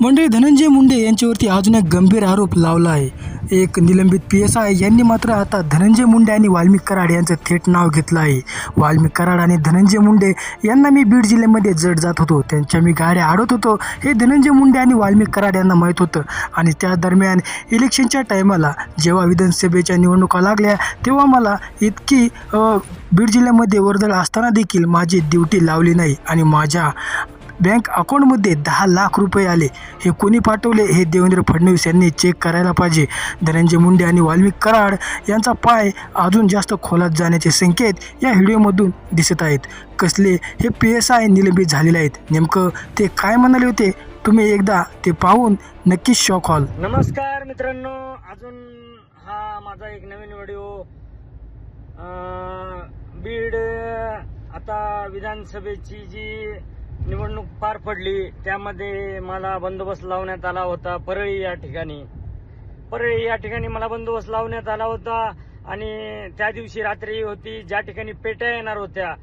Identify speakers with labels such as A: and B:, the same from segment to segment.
A: मंडळी धनंजय मुंडे यांच्यावरती अजून एक गंभीर आरोप लावला आहे. एक निलंबित पी एस आय यांनी मात्र आता धनंजय मुंडे आणि वाल्मिक कराड यांचं थेट नाव घेतलं आहे. वाल्मिक कराड आणि धनंजय मुंडे यांना मी बीड जिल्ह्यामध्ये जड जात होतो. त्यांच्या मी गाड्या आडत होतो. हे धनंजय मुंडे आणि वाल्मिक कराड यांना माहीत होतं. आणि त्या दरम्यान इलेक्शनच्या टायमाला जेव्हा विधानसभेच्या निवडणुका लागल्या तेव्हा मला इतकी बीड जिल्ह्यामध्ये वर्दळ असताना देखील माझी ड्युटी लावली नाही. आणि माझ्या बँक अकाउंटमध्ये दहा लाख रुपये आले. हे कोणी पाठवले? हे देवेंद्र फडणवीस यांनी चेक करायला पाहिजे. धनंजय मुंडे आणि वाल्मिक कराड यांचा पाय अजून जास्त खोलात जाण्याचे संकेत या व्हिडिओमधून दिसत आहेत. कसले? हे पी एस आय निलंबित झालेले आहेत. नेमकं ते काय म्हणाले होते? तुम्ही एकदा ते पाहून नक्कीच शॉक व्हाल.
B: नमस्कार मित्रांनो. अजून हा माझा एक नवीन व्हिडिओ. बीड आता विधानसभेची जी निवडणूक पार पडली. त्यामध्ये मला बंदोबस्त लावण्यात आला होता परळी या ठिकाणी. परळी या ठिकाणी मला बंदोबस्त लावण्यात आला होता आणि त्या दिवशी रात्री होती. ज्या ठिकाणी पेट्या येणार होत्या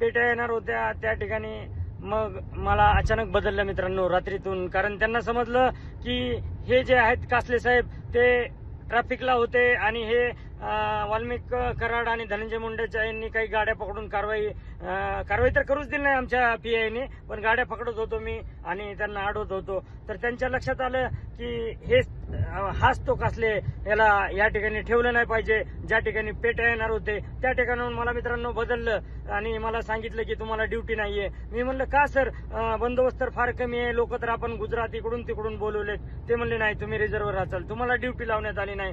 B: पेट्या येणार होत्या त्या ठिकाणी मग मला अचानक बदललं मित्रांनो रात्रीतून. कारण त्यांना समजलं की हे जे आहेत कासले साहेब ते ट्रॅफिकला होते आणि हे वाल्मिक कराड आणि धनंजय मुंडेच्या यांनी काही गाड्या पकडून कारवाई कारवाई तर करूच दिली नाही आमच्या पीआयने पण गाड्या पकडत होतो मी आणि त्यांना अडवत होतो. तर त्यांच्या लक्षात आलं की हे हाच तो कासले याला या ठिकाणी ठेवलं नाही पाहिजे ज्या ठिकाणी पेट्या येणार होते त्या ठिकाणाहून मला मित्रांनो बदललं आणि मला सांगितलं की तुम्हाला ड्युटी नाहीये. मी म्हणलं का सर? बंदोबस्त तर फार कमी आहे लोक तर आपण गुजरात इकडून तिकडून बोलवलेत. ते म्हणले नाही तुम्ही रिझर्व्हर असाल. तुम्हाला ड्युटी लावण्यात आली नाही.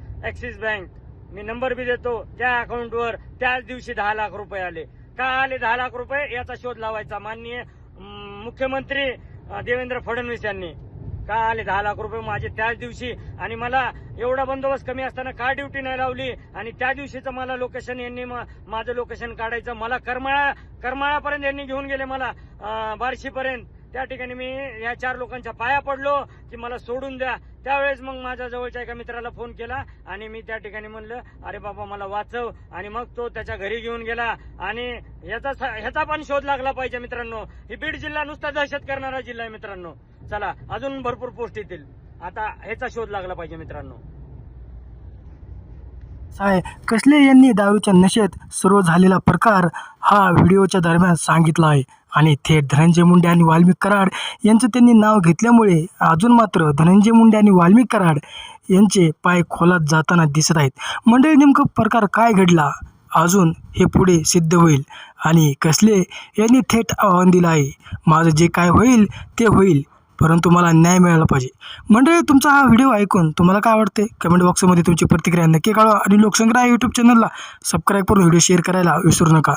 B: Axis bank. मी नंबर बी देतो. त्या अकाउंटवर त्याच दिवशी दहा लाख रुपये आले. का आले दहा लाख रुपये? याचा शोध लावायचा. माननीय मुख्यमंत्री देवेंद्र फडणवीस यांनी. का आले दहा लाख रुपये? माझे त्याच दिवशी. आणि मला एवढा बंदोबस्त कमी असताना का ड्युटी नाही लावली? आणि त्या दिवशीचं मला लोकेशन यांनी माझं लोकेशन काढायचं. मला करमाळा करमाळापर्यंत यांनी घेऊन गेले मला बार्शीपर्यंत. त्या ठिकाणी मी या चार लोकांच्या पाया पडलो की मला सोडून द्या. त्यावेळेस मग माझ्या जवळच्या एका मित्राला फोन केला आणि मी त्या ठिकाणी म्हणलं अरे बाबा मला वाचव. आणि मग तो त्याच्या घरी घेऊन गेला. आणि ह्याचा ह्याचा पण शोध लागला पाहिजे मित्रांनो. ही बीड जिल्हा नुसता दहशत करणारा जिल्हा आहे मित्रांनो. चला अजून भरपूर पोस्ट येतील. आता ह्याचा शोध लागला पाहिजे मित्रांनो.
A: साय कसले यांनी दारूच्या नशेत सुरू झालेला प्रकार हा व्हिडिओच्या दरम्यान सांगितला आहे. आणि थेट धनंजय मुंडे आणि वाल्मिक कराड यांचं त्यांनी नाव घेतल्यामुळे अजून मात्र धनंजय मुंडे आणि वाल्मिक कराड यांचे पाय खोलात जाताना दिसत आहेत. मंडळी नेमकं प्रकार काय घडला? अजून हे पुढे सिद्ध होईल. आणि कसले यांनी थेट आव्हान दिलं आहे? माझं जे काय होईल ते होईल. परंतु मला न्याय मिळाला पाहिजे. म्हणजे तुमचा हा व्हिडिओ ऐकून तुम्हाला काय वाटते कमेंट बॉक्समध्ये तुमची प्रतिक्रिया नक्की कळवा आणि लोकसंग्रह यूट्यूब चॅनलला सबस्क्राईब करून व्हिडिओ शेअर करायला विसरू नका.